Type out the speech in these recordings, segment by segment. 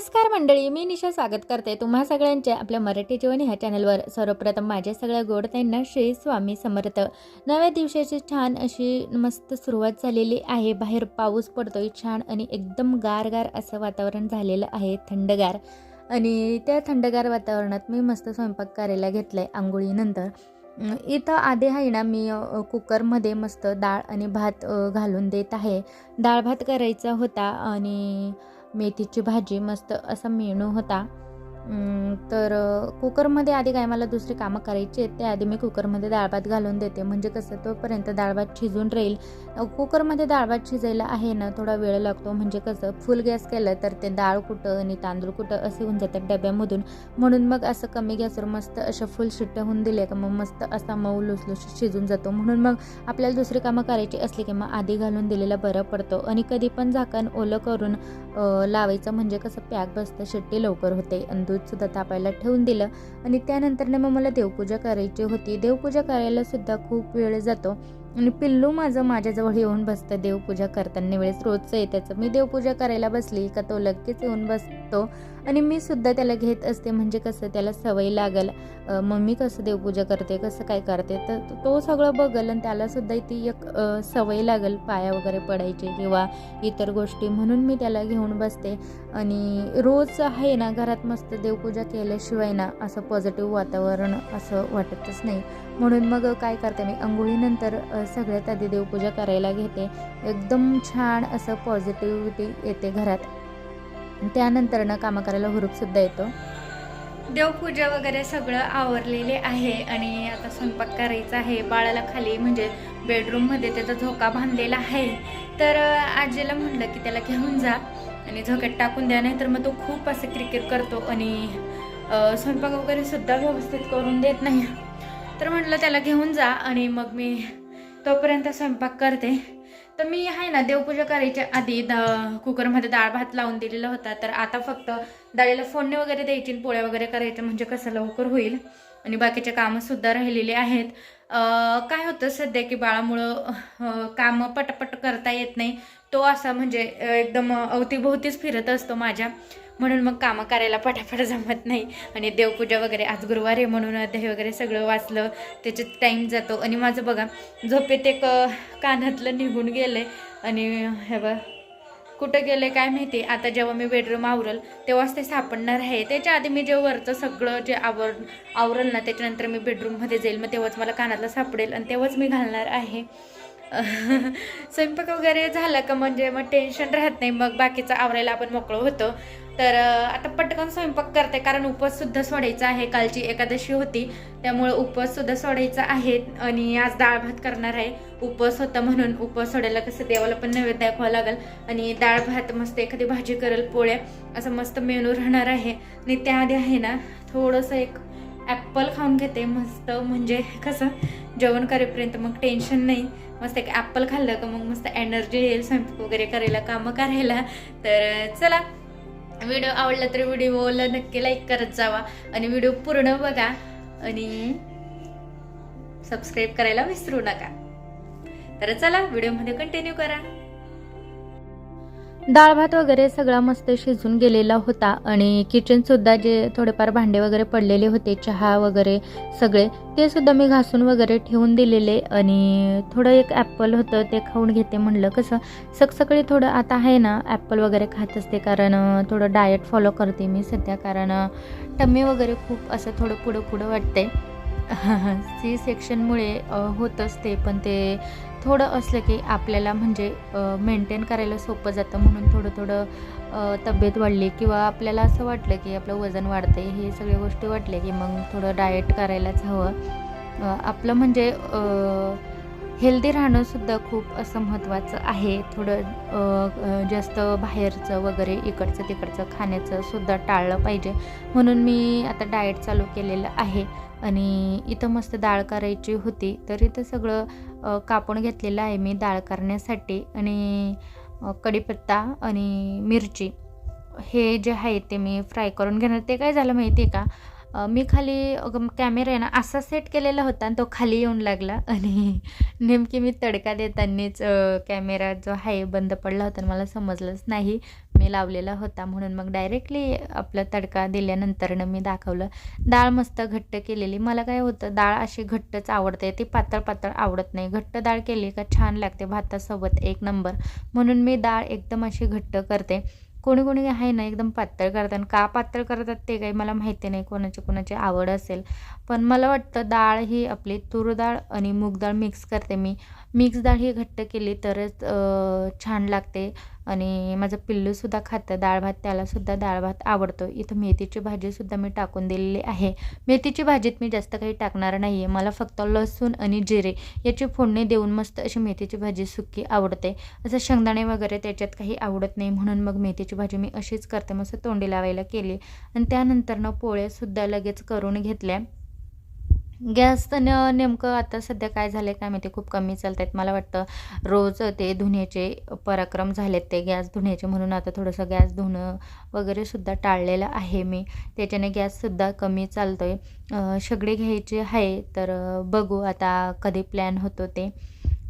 नमस्कार मंडळी मी निशा स्वागत करते तुम्हा सगळ्यांचे आपल्या मराठी जीवन ह्या चॅनलवर. सर्वप्रथम माझ्या सगळ्या गोडताईंना श्री स्वामी समर्थ. नव्या दिवसाची छान अशी मस्त सुरुवात झालेली आहे. बाहेर पाऊस पडतोय छान आणि एकदम गारगार असं वातावरण झालेलं आहे थंडगार. आणि त्या थंडगार वातावरणात मी मस्त स्वयंपाक करायला घेतला आहे आंघोळीनंतर इथं आधी आहे ना मी कुकरमध्ये मस्त डाळ आणि भात घालून देत आहे. डाळ भात करायचा होता आणि मेथीची भाजी मस्त असा मेनू होता. तर कुकरमध्ये आधी काय मला दुसरी कामं करायची आहेत ते आधी मी कुकरमध्ये डाळ भात घालून देते. म्हणजे कसं तोपर्यंत डाळभात शिजून राहील. कुकरमध्ये डाळ भात शिजायला आहे ना थोडा वेळ लागतो. म्हणजे कसं फुल गॅस केलं तर ते डाळ कुठं आणि तांदूळ कुठं असे होऊन जातात डब्यामधून. म्हणून मग असं कमी गॅसवर मस्त अशा फुल शिट्ट्या होऊन दिल्या का मग मस्त असा मऊ लुसलुस शिजून जातो. म्हणून मग आपल्याला दुसरी कामं करायची असली की मग आधी घालून दिलेला बरं पडतो. आणि कधी पण झाकण ओलं करून लावायचं. म्हणजे कसं पॅक बसतं शिट्टी लवकर होते. आणि दूधसुद्धा तापायला ठेवून दिलं. आणि त्यानंतरनं मग मला देवपूजा करायची होती. देवपूजा करायला सुद्धा खूप वेळ जातो. आणि पिल्लू माझं माझ्याजवळ येऊन बसतं. देवपूजा करताना वेळेस रोजचं आहे त्याचं मी देवपूजा करायला बसली का तो लगेच येऊन बसतो. आणि मी सुद्धा त्याला घेत असते. म्हणजे कसं त्याला सवय लागल. मम्मी कसं देवपूजा करते कसं काय करते तर तो सगळं बघल आणि त्याला सुद्धा ती एक सवय लागल पाया वगैरे पडायची किंवा इतर गोष्टी म्हणून मी त्याला घेऊन बसते. आणि रोज आहे ना घरात मस्त देवपूजा केल्याशिवाय ना असं पॉझिटिव्ह वातावरण असं वाटतच नाही. म्हणून मग काय करते मी अंघोळीनंतर सगळ्यात आधी देवपूजा करायला घेते. एकदम छान असं पॉझिटिव्हिटी येते घरात. त्यानंतर ना कामं करायला हुरूपसुद्धा येतो. देवपूजा वगैरे सगळं आवरलेले आहे आणि आता स्वयंपाक करायचा आहे. बाळाला खाली म्हणजे बेडरूममध्ये त्याचा झोका बांधलेला आहे. तर आजीला म्हणलं की त्याला घेऊन जा आणि झोक्यात टाकून द्या नाही तर मग तो खूप असं क्रिकेट करतो आणि स्वयंपाक वगैरे सुद्धा व्यवस्थित करून देत नाही. तर म्हटलं त्याला घेऊन जा आणि मग मी तोपर्यंत स्वयंपाक करते. तर मी आहे ना देवपूजा करायच्या आधी द कुकरमध्ये डाळ भात लावून दिलेला होता. तर आता फक्त डाळीला फोडणी वगैरे द्यायची पोळ्या वगैरे करायच्या म्हणजे कसं लवकर होईल. आणि बाकीचे कामंसुद्धा राहिलेले राहिलेली आहेत. काय होतं सध्या की बाळामुळं कामं पटपट करता येत नाही. तो असा म्हणजे एकदम अवतीभोवतीच फिरत असतो माझ्या. म्हणून मग कामं करायला पटापट जमत नाही. आणि देवपूजा वगैरे आज गुरुवार आहे म्हणून दही वगैरे सगळं वाचलं. त्याच्यात टाईम जातो. आणि माझं बघा झोपेत एक कानातलं निघून गेलं आहे आणि हे बघ कुठं गेले काय माहिती? आता जेव्हा मी बेडरूम आवरल तेव्हाच ते सापडणार आहे. त्याच्या आधी मी जेव्हा वरचं सगळं जे आवर आवरल ना त्याच्यानंतर मी बेडरूममध्ये जाईल. मग तेव्हाच मला कानातलं सापडेल. आणि तेव्हाच मी घालणार आहे. स्वयंपाक वगैरे झाला का म्हणजे मग टेन्शन राहत नाही मग बाकीचं आवरायला आपण मोकळं होतं. तर आता पटकन स्वयंपाक करते कारण उपवाससुद्धा सोडायचा आहे. कालची एकादशी होती त्यामुळे उपवाससुद्धा सोडायचा आहे आणि आज डाळ भात करणार आहे. उपवास होता म्हणून उपवास सोडायला कसं देवाला पण नैवेद्य दाखवावं लागेल. आणि डाळ भात मस्त एखादी भाजी करेल पोळ्या असं मस्त मेनू राहणार आहे. आणि त्याआधी आहे ना थोडंसं एक ॲप्पल खाऊन घेते मस्त. म्हणजे कसं जेवण करेपर्यंत मग टेन्शन नाही. मस्त एक ॲप्पल खाल्लं का मग मस्त एनर्जी येईल स्वयंपाक वगैरे करायला कामं करायला. तर चला. व्हिडिओ आवडला तर व्हिडिओला नक्की लाईक करत जावा. आणि व्हिडिओ पूर्ण बघा. आणि सबस्क्राईब करायला विसरू नका. तर चला व्हिडिओमध्ये कंटिन्यू करा. डाळ भात वगैरे सगळा मस्त शिजून गेलेला होता आणि किचनसुद्धा जे थोडेफार भांडे वगैरे पडलेले होते चहा वगैरे सगळे ते सुद्धा मी घासून वगैरे ठेवून दिलेले आणि थोडं एक ॲपल होतं ते खाऊन घेते म्हणलं. कसं सकसकळी थोडं आता आहे ना ॲपल वगैरे खात असते कारण थोडं डाएट फॉलो करते मी सध्या कारण टम्मी वगैरे खूप असं थोडं पुढं पुढं वाटते सी सेक्शनमुळे होत असते पण ते थोडं असलं की आपल्याला म्हणजे मेंटेन करायला सोपं जातं म्हणून थोडं थोडं तब्येत वाढली किंवा आपल्याला असं वाटलं की आपलं वजन वाढतंय हे सगळ्या गोष्टी वाटल्या की मग थोडं डाएट करायलाच हवं. आपलं म्हणजे हेल्दी राहणंसुद्धा खूप असं महत्त्वाचं आहे. थोडं जास्त बाहेरचं वगैरे इकडचं तिकडचं खाण्याचं सुद्धा टाळलं पाहिजे. म्हणून मी आता डाएट चालू केलेलं आहे. आणि इथं मस्त डाळ करायची होती तर इथं सगळं कापून घेतलेलं आहे मी डाळ करण्यासाठी आणि कढीपत्ता आणि मिरची. हे जे आहे ते मी फ्राय करून घेणार. ते काय झालं माहिती आहे का? मी खाली कॅमेरा आहे ना असा सेट केलेला होता आणि तो खाली येऊन लागला. आणि नेमकी मी तडका देतानीच कॅमेरा जो आहे बंद पडला होता आणि मला समजलंच नाही. मी लावलेला होता म्हणून मग डायरेक्टली आपला तडका दिल्यानंतरनं मी दाखवलं. डाळ मस्त घट्ट केलेली. मला काय होतं डाळ अशी घट्टच आवडते. ती पातळ पातळ आवडत नाही. घट्ट डाळ केली का छान लागते. भातासोबत एक नंबर म्हणून मी डाळ एकदम अशी घट्ट करते. कोणी कोणी आहे ना एकदम पातळ करतात का पातळ करतात ते काही मला माहिती नाही कोणाची कोणाची आवड असेल. पण मला वाटतं डाळ ही आपली तूर डाळ आणि मूग डाळ मिक्स करते मी. मिक्स डाळ ही घट्ट केली तरच छान लागते. आणि माझं पिल्लूसुद्धा खातं. डाळ भात त्यालासुद्धा डाळ भात आवडतो. इथं मेथीची भाजीसुद्धा मी टाकून दिलेली आहे. मेथीची भाजीत मी जास्त काही टाकणार नाही आहे मला फक्त लसूण आणि जिरे याची फोडणी देऊन मस्त अशी मेथीची भाजी सुकी आवडते. असं शेंगदाणे वगैरे त्याच्यात काही आवडत नाही. म्हणून मग मेथीची भाजी मी अशीच करते. मस्त तोंडी लावायला केली. आणि त्यानंतरनं पोळ्यासुद्धा लगेच करून घेतल्या. गॅस तर न- नेमकं आता सध्या काय झालं आहे काय माहिती खूप कमी चालत आहेत मला वाटतं रोज ते धुण्याचे पराक्रम झालेत ते गॅस धुण्याचे. म्हणून आता थोडंसं गॅस धुणं वगैरे सुद्धा टाळलेलं आहे मी. त्याच्याने गॅससुद्धा कमी चालतो आहे शेगडी घ्यायची आहे तर बघू आता कधी प्लॅन होतो ते.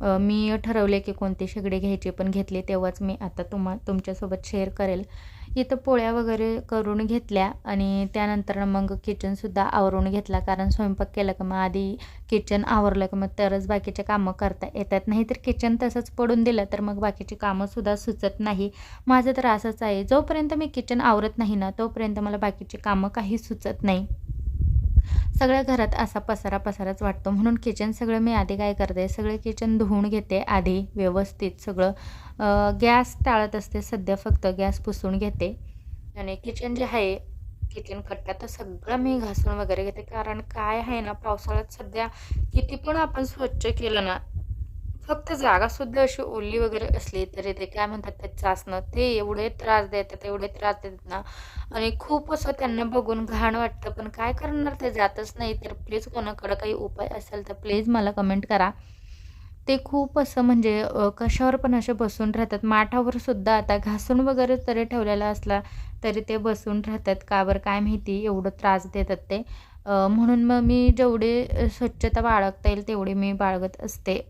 मी ठरवले की कोणते शेगडे घ्यायचे पण घेतले तेव्हाच मी आता तुम्हा तुमच्यासोबत शेअर करेल. इथं पोळ्या वगैरे करून घेतल्या आणि त्यानंतर मग किचनसुद्धा आवरून घेतला कारण स्वयंपाक केला का मग आधी किचन आवरलं का मग तरच बाकीचे कामं करता येतात. नाही तर किचन तसंच पडून दिलं तर मग बाकीची कामंसुद्धा सुचत नाही. माझं तर असंच आहे जोपर्यंत मी किचन आवरत नाही ना तोपर्यंत मला बाकीची कामं काही सुचत नाही. सगळ्या घरात असा पसारा पसाराच वाटतो. म्हणून किचन सगळं मी आधी काय करते सगळे किचन धुवून घेते आधी व्यवस्थित सगळं. गॅस टाळत असते सध्या फक्त गॅस पुसून घेते. आणि किचन जे आहे किचन कट्टा तर सगळं मी घासून वगैरे घेते. कारण काय आहे ना पावसाळ्यात सध्या किती पण आपण स्वच्छ केलं ना फक्त जागासुद्धा अशी ओली वगैरे असली तरी ते काय म्हणतात ते चासणं ते एवढे त्रास देतात एवढे त्रास देतात ना. आणि खूप असं त्यांना बघून घाण वाटतं पण काय करणार ते जातच नाही. तर प्लीज कोणाकडं काही उपाय असेल तर प्लीज मला कमेंट करा. ते खूप असं म्हणजे कशावर पण असे बसून राहतात. माठावर सुद्धा आता घासून वगैरे तरी ठेवलेला असला तरी ते बसून राहतात. का बरं काय माहिती? एवढं त्रास देतात ते. म्हणून मग मी जेवढे स्वच्छता बाळगता येईल तेवढी मी बाळगत असते.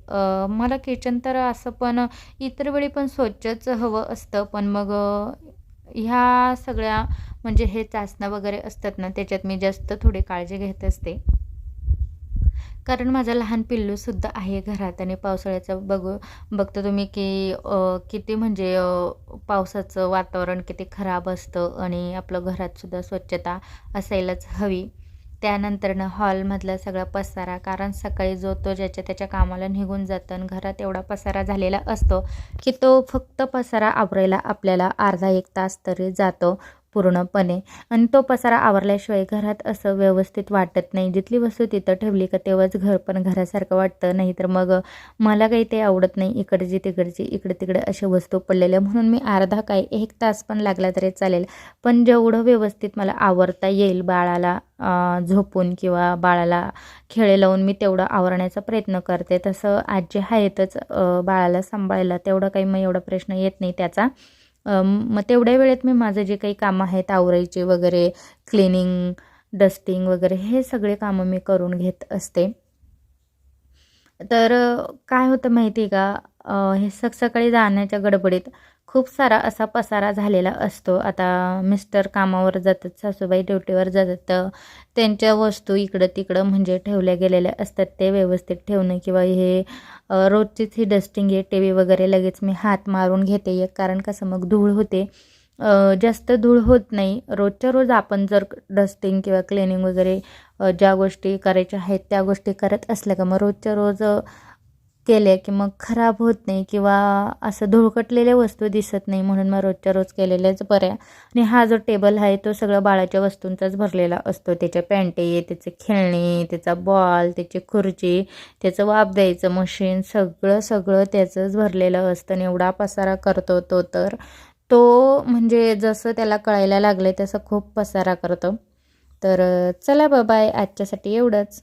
मला किचन तर असं पण इतर वेळी पण स्वच्छच हवं असतं. पण मग ह्या सगळ्या म्हणजे हे चाचण्या वगैरे असतात ना त्याच्यात मी जास्त थोडी काळजी घेत असते. कारण माझा लहान पिल्लूसुद्धा आहे घरात आणि पावसाळ्याचं बघू बघता तुम्ही की किती म्हणजे पावसाचं वातावरण किती खराब असतं आणि आपलं घरातसुद्धा स्वच्छता असायलाच हवी. त्यानंतरनं हॉलमधला सगळा पसारा कारण सकाळी जो तो ज्याच्या त्याच्या कामाला निघून जातं आणि घरात एवढा पसारा झालेला असतो की तो फक्त पसारा आवरायला आपल्याला अर्धा एक तास तरी जातो. पूर्णपणे. आणि तो पसारा आवरल्याशिवाय घरात असं व्यवस्थित वाटत नाही. जिथली वस्तू तिथं ठेवली का तेव्हाच घर पण घरासारखं वाटतं. नाही तर मग मला काही ते आवडत नाही. इकडची तिकडची इकडे तिकडे अशा वस्तू पडलेल्या. म्हणून मी अर्धा काय एक तास पण लागला तरी चालेल. पण जेवढं व्यवस्थित मला आवरता येईल बाळाला झोपून किंवा बाळाला खेळे लावून मी तेवढं आवरण्याचा प्रयत्न करते. तसं आजी आहेतच बाळाला सांभाळायला. तेवढं काही मग एवढा प्रश्न येत नाही त्याचा. मग तेवढ्या वेळेत मी माझं जे काही कामं आहेत आवरायचे वगैरे क्लिनिंग डस्टिंग वगैरे हे सगळे कामं मी करून घेत असते. तर काय होतं माहिती आहे का? हे सक सकाळी जाण्याच्या गडबडीत खूप सारा असा पसारा झालेला असतो. आता मिस्टर कामावर जातात सासूबाई ड्युटीवर जातात तर त्यांच्या वस्तू इकडं तिकडं म्हणजे ठेवल्या गेलेल्या असतात. ते व्यवस्थित ठेवणं किंवा हे रोजचीच ही डस्टिंग आहे टी व्ही वगैरे लगेच मी हात मारून घेते. एक कारण कसं मग धूळ होते. जास्त धूळ होत नाही. रोजच्या रोज आपण जर डस्टिंग किंवा क्लिनिंग वगैरे ज्या गोष्टी करायच्या आहेत त्या गोष्टी करत असल्या का मग रोजच्या रोज केल्या की मग खराब होत नाही किंवा असं धुळकटलेल्या वस्तू दिसत नाही म्हणून मग रोजच्या रोज केलेल्याच बऱ्या आणि हा जो टेबल आहे तो सगळं बाळाच्या वस्तूंचाच भरलेला असतो. त्याच्या पॅन्टे त्याचे खेळणे त्याचा बॉल त्याची खुर्ची त्याचं वाफ द्यायचं मशीन सगळं सगळं त्याचंच भरलेलं असतं आणि एवढा पसारा करतो तो तर. तो म्हणजे जसं त्याला कळायला लागलं तसं खूप पसारा करतो. तर चला बाबाय आजच्यासाठी एवढंच.